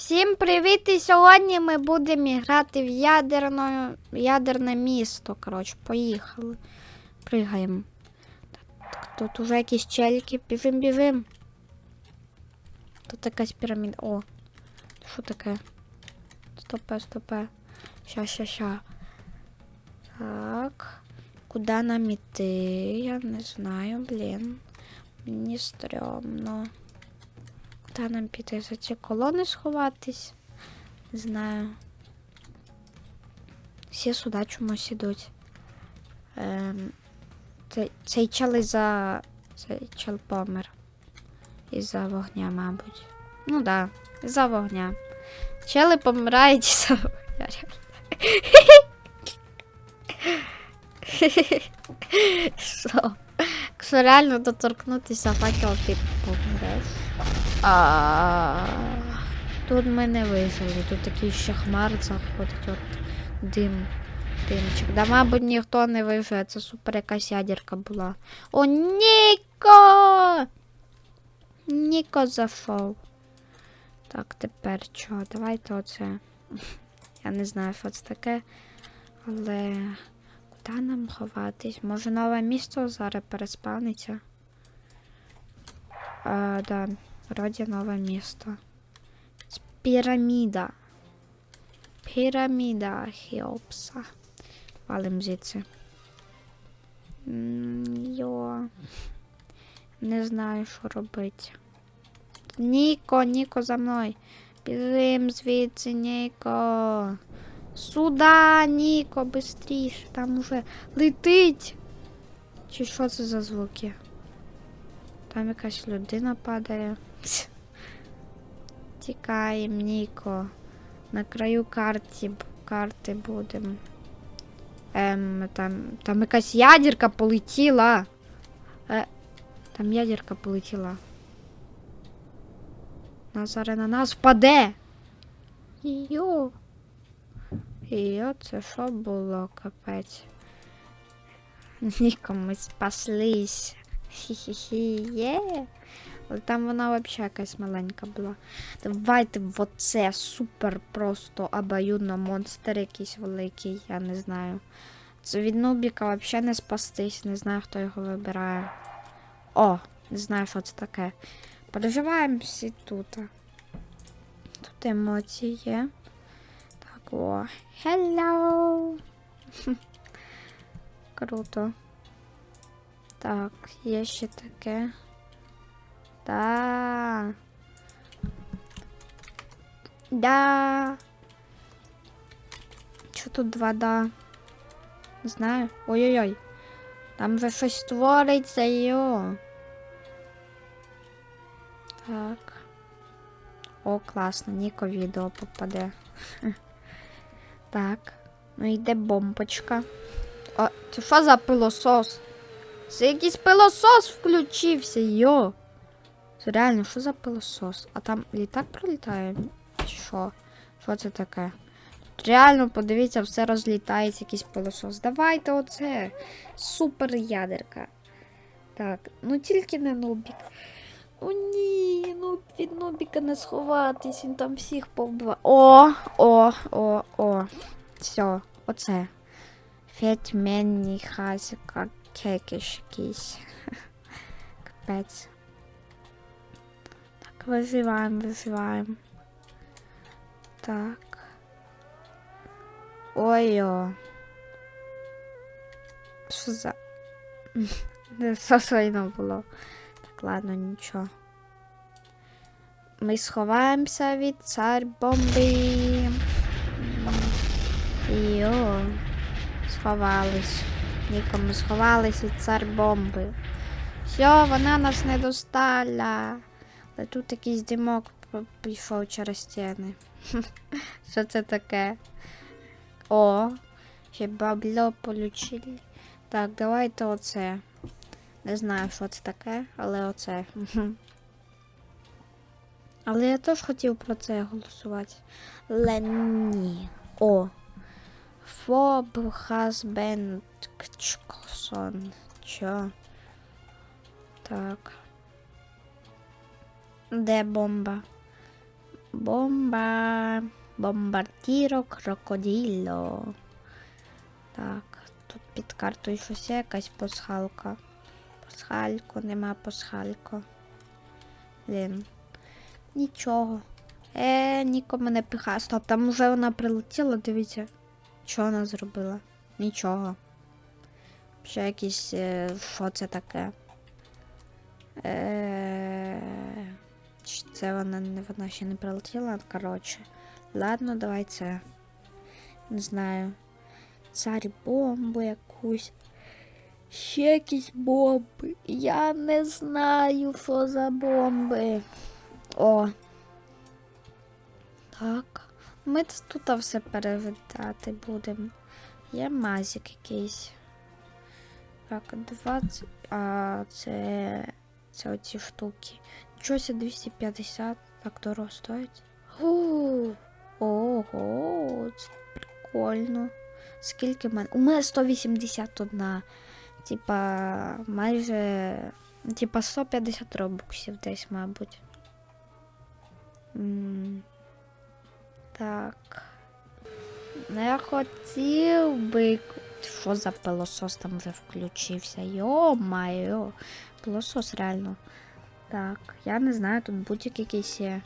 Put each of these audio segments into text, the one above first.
Всім привіт! І сьогодні ми будемо грати в ядерно, ядерне місто. Коротше, поїхали. Пригаємо. Тут уже якісь челіки. Біжим, біжим. Тут якась піраміда. О, що таке? Стопе, стопе. Ща, ща, ща. Так. Куди нам іти? Я не знаю, блін. Мені стрьомно. Куди нам піти за ці колони сховатись? Не знаю. Всі сюди чомусь ідуть. Ем, цей, цей чел із-за... Цей чел помер. Із-за вогня, мабуть. Ну да, із-за вогня. Чели помирають із-за вогня. Що? Якщо реально доторкнутися факел, ти помреш. А, Тут ми не вижили. Тут такий ще хмар заходить. От дим. Димчик. Да, мабуть, ніхто не виживе. Це супер якась ядерка була. О, Ніко! Ніко зайшов. Так, тепер що? Давайте оце. Я не знаю, що це таке. Але куди нам ховатись? Може нове місто зараз переспавниться? А, да, вроді нове місто. Піраміда. Піраміда Хеопса. Валим звідси. Йо. Не знаю, що робити. Ніко, Ніко за мною. Біжим звідси, Ніко. Сюда, Ніко, бистріше. Там уже летить. Чи що це за звуки? Там якась людина падає. Тікаєм, Ніко. На краю карті, карти будемо. Ем, там, там якась ядерка полетіла. Е, там ядерка полетіла. Вона зараз на нас впаде. Йо. Йо, це що було, капець. Ніко, ми спаслись. Хі-хі-хі, є. Але там вона взагалі якась маленька була. Давайте в оце супер просто обоюдно монстр якийсь великий, я не знаю. Це від Нубіка взагалі не спастись, не знаю, хто його вибирає. О, не знаю, що це таке. Переживаємо всі тут. Тут емоції є. Так, о. Hello! Круто. Так, є ще таке. Да. Да. Що тут два да? Не знаю. Ой-ой-ой. Там вже щось твориться, йо. Так. О, класно, Ніко відео попаде. Так. Ну йде бомбочка. О, це що за пилосос? Це якийсь пилосос включився, йо. Реально, що за пилосос? А там літак пролітає? Що? Що це таке? Тут реально, подивіться, все розлітається, якийсь пилосос. Давайте оце. Супер ядерка. Так, ну тільки не нубік. О, ні, ну від нубіка не сховатись, він там всіх повбиває. О, о, о, о. Все, оце. Феть мені хазика кекиш якийсь. Капець. Так, виживаємо, виживаємо. Так. Ой-о. Що за. Не сосойно було. Так, ладно, нічого. Ми сховаємося від цар бомби. Йо. Сховались. Ніко, ми сховались від цар бомби. Все, вона нас не достала. Але тут якийсь димок пішов через стіни. Що це таке? О, ще бабло получили. Так, давайте оце. Не знаю, що це таке, але оце. Але я теж хотів про це голосувати. Але ні. О. Фоб been chosen. Чо? Так. Де бомба? Бомба. Бомбардіро крокоділо. Так, тут під картою щось є якась пасхалка. Пасхалько, нема пасхалько. Блін. Нічого. Е, нікому не пихає. Стоп, там вже вона прилетіла, дивіться. Що вона зробила? Нічого. Ще якісь. е, Що це таке? Е, це вона не вона ще не прилетіла, коротше. Ладно, давай це. Не знаю. Царь бомбу якусь. Ще якісь бомби. Я не знаю, що за бомби. О. Так. Ми тут все перевертати будемо. Є мазик якийсь. Так, 20. А, це. Це оці штуки. Чогось 250 так дорого стоїть. О, ого, це прикольно. Скільки в мене? У мене 181. Типа, майже. Типа 150 робоксів десь, мабуть. М, Так. Ну, я хотів би. Що за пилосос там вже включився? Йо-майо. Пилосос реально. Так, я не знаю, тут будь-який якийсь є.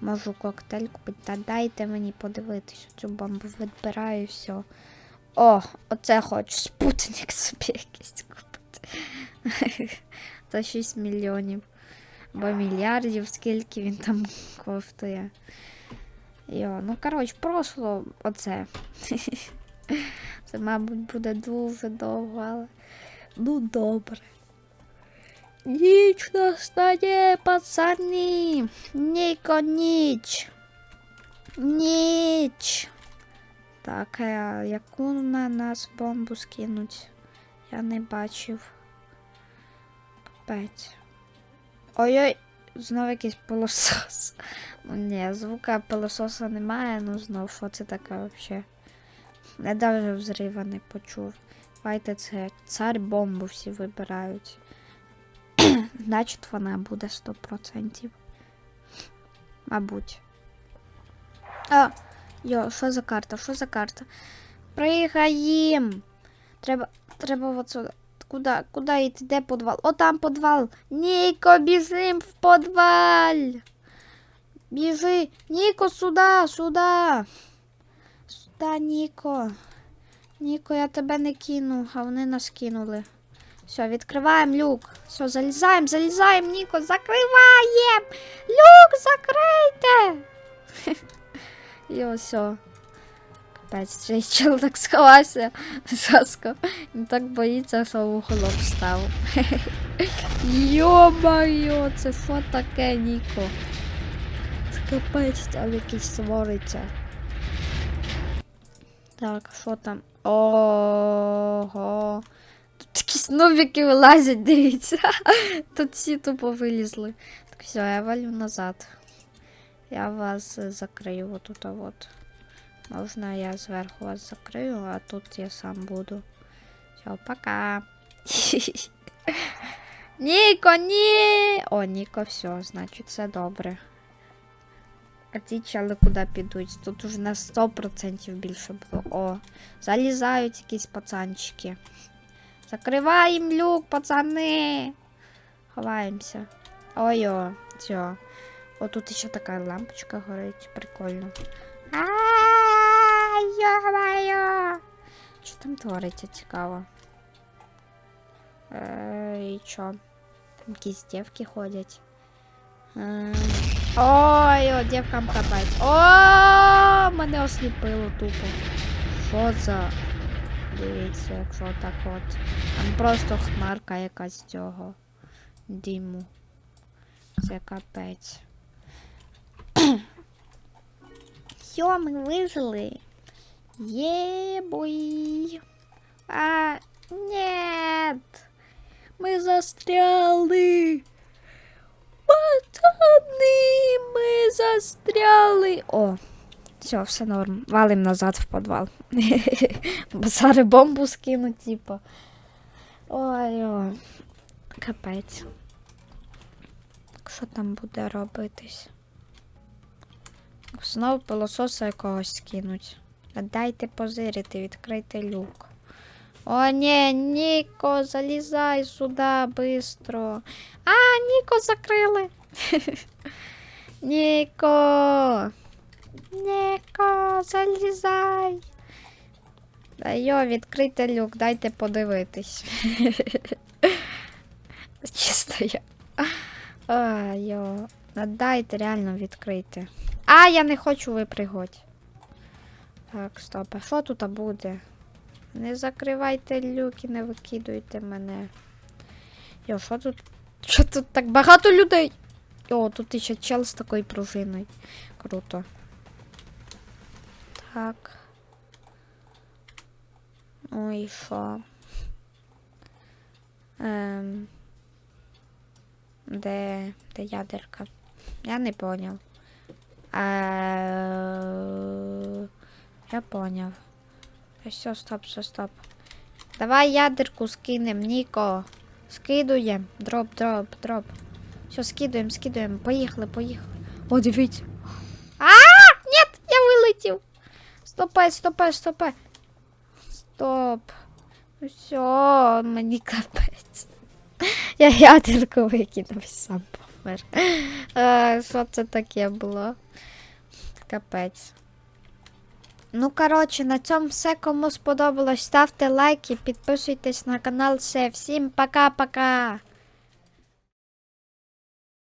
Можу коктейль купити. Та дайте мені подивитись цю бомбу. Відбираю все. О, оце хочу спутник собі якийсь купити. За 6 мільйонів. Або мільярдів, скільки він там коштує. Йо, ну коротше, прошло оце. Це, мабуть, буде дуже довго, але ну добре. Ніч настає, пацани. Ніко, ніч. Ніч. Так, а яку на нас бомбу скинуть? Я не бачив. Капець. Ой-ой, знов якийсь пилосос. Ну ні, звука пилососа немає, ну знов, що це таке взагалі? Я навіть взрива не почув. Давайте це цар бомбу всі вибирають. Значить, вона буде 100%. Мабуть. А, йо, що за карта? Що за карта? Пригаєм! Треба, треба от сюди. Куда, куда йти? Де подвал? О, там подвал. Ніко, біжим в подваль. Біжи. Ніко, сюди, сюди. Сюди, Ніко. Ніко, я тебе не кину, а вони нас кинули. Все, відкриваємо люк. Все, залізаємо, залізаємо, Ніко, закриваємо. Люк, закрийте. І все. Капець, цей чел так сховався. Жорстко. Він так боїться, що в уголок став. Йо-моє, це що таке, Ніко? Капець там якийсь створиться. Так, що там? Ого. Тут якісь нубики вилазять, дивіться. Тут всі тупо вилізли. Так, все, я валю назад. Я вас е, закрию отут, а от. Можна я зверху вас закрию, а тут я сам буду. Все, пока. Ніко, ні! О, Ніко, все, значить, все добре. А ті чали куди підуть? Тут уже на 100% більше було. О, залізають якісь пацанчики. Закриваємо люк, пацани. Ховаємося. Ой-о, все. О, тут ще така лампочка горить. Прикольно. Ай, йо-моє! Що там твориться цікаво? Е, і що? Там якісь дівки ходять. Е, Ой, о, дівкам капець. О, мене осліпило тупо. Що за? Дивіться, якщо так от. Там просто хмарка якась цього диму. Це капець. Йо, ми вижили. Єбой. А, нет. Ми застряли. Пацани, ми застряли. О, все, все норм. Валим назад в підвал. Бо зараз бомбу скинуть, типа. Ой, ой. Капець. Що там буде робитись? Знов пилососа якогось скинуть. Дайте позирити, відкрийте люк. О, ні, Ніко, залізай сюди бистро. А, Ніко закрили. Ніко. Ніко, залізай. Да йо, відкрийте люк, дайте подивитись. Чисто я. А, йо. Да дайте реально відкрити. А, я не хочу випригати. Так, стоп, а що тут буде? Не закривайте люки, не викидуйте мене. Йо, що тут? Що тут так багато людей? О, тут ще чел з такою пружиною. Круто. Так. Ну і що? Ем... Де, де ядерка? Я не поняв. Е, Я поняв. Все, стоп, все, стоп. Давай ядерку скинем, Ніко. Скидуємо. Дроп, дроп, дроп. Все, скидуємо, скидуємо. Поїхали, поїхали. О, дивіться. А, нет, я вилетів. Стопай, стопай, стопай. Стоп. Все, мені капець. Я ядерку викинув сам помер. А, Що це таке було? Капець. Ну, коротше, на цьому все. Кому сподобалось, ставте лайки, підписуйтесь на канал. Все, всім пока-пока.